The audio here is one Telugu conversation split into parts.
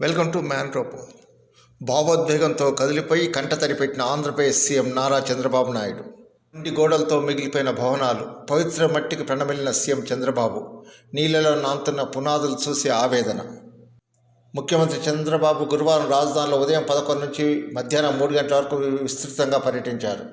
వెల్కమ్ టు మ్యాన్ రోపో భావోద్వేగంతో కదిలిపోయి కంటతడి పెట్టిన ఆంధ్రప్రదేశ్ సీఎం నారా చంద్రబాబు నాయుడు. ఇంటి గోడలతో మిగిలిపోయిన భవనాలు పవిత్ర మట్టికి ప్రణమిలిన సీఎం చంద్రబాబు నీళ్ళలో నాంతున్న పునాదులు చూసి ఆవేదన. ముఖ్యమంత్రి చంద్రబాబు గురువారం రాజధానిలో ఉదయం పదకొండు నుంచి మధ్యాహ్నం మూడు గంటల వరకు విస్తృతంగా పర్యటించారు.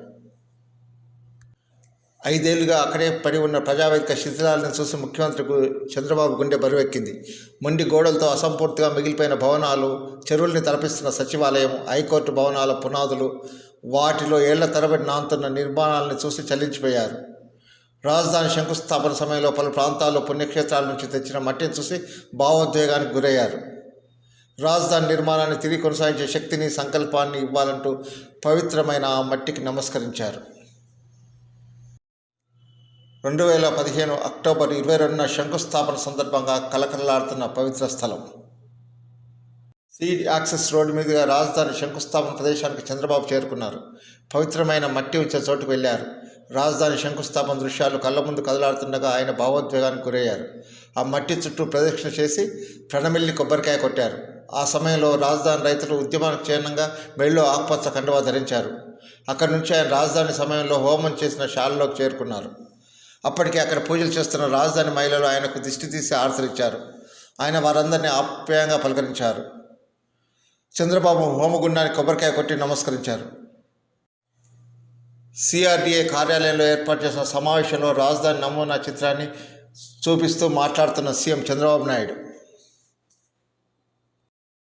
ఐదేళ్ళుగా అక్కడే పడి ఉన్న ప్రజావేదిక శిథిలాలను చూసి ముఖ్యమంత్రి చంద్రబాబు గుండె బరువెక్కింది. మొండి గోడలతో అసంపూర్తిగా మిగిలిపోయిన భవనాలు చెరువుల్ని తలపిస్తున్న సచివాలయం హైకోర్టు భవనాల పునాదులు వాటిలో ఏళ్ళ తరబడి నాంతున్న నిర్మాణాలను చూసి చలించిపోయారు. రాజధాని శంకుస్థాపన సమయంలో పలు ప్రాంతాల్లో పుణ్యక్షేత్రాల నుంచి తెచ్చిన మట్టిని చూసి భావోద్వేగానికి గురయ్యారు. రాజధాని నిర్మాణాన్ని తిరిగి కొనసాగించే శక్తిని సంకల్పాన్ని ఇవ్వాలంటూ పవిత్రమైన ఆ మట్టికి నమస్కరించారు. రెండు వేల పదిహేను అక్టోబర్ ఇరవై రెండున శంకుస్థాపన సందర్భంగా కలకలలాడుతున్న పవిత్ర స్థలం. సీడ్ యాక్సెస్ రోడ్డు మీదుగా రాజధాని శంకుస్థాపన ప్రదేశానికి చంద్రబాబు చేరుకున్నారు. పవిత్రమైన మట్టి ఉంచే చోటుకు వెళ్ళారు. రాజధాని శంకుస్థాపన దృశ్యాలు కళ్ళ ముందు కదలాడుతుండగా ఆయన భావోద్వేగానికి గురయ్యారు. ఆ మట్టి చుట్టూ ప్రదక్షిణ చేసి ప్రణమిల్లి కొబ్బరికాయ కొట్టారు. ఆ సమయంలో రాజధాని రైతులు ఉద్యమానికి చిహ్నంగా మెళ్ళో ఆకుపచ్చ కండువా ధరించారు. అక్కడి నుంచి ఆయన రాజధాని సమయంలో హోమం చేసిన శాలలోకి చేరుకున్నారు. అప్పటికే అక్కడ పూజలు చేస్తున్న రాజధాని మహిళలు ఆయనకు దిష్టి తీసి ఆర్తలిచ్చారు ఆయన వారందరినీ ఆప్యాయంగా పలకరించారు. చంద్రబాబు హోమగుండానికి కొబ్బరికాయ కొట్టి నమస్కరించారు. సిఆర్డీఏ కార్యాలయంలో ఏర్పాటు చేసిన సమావేశంలో రాజధాని నమూనా చిత్రాన్ని చూపిస్తూ మాట్లాడుతున్న సీఎం చంద్రబాబు నాయుడు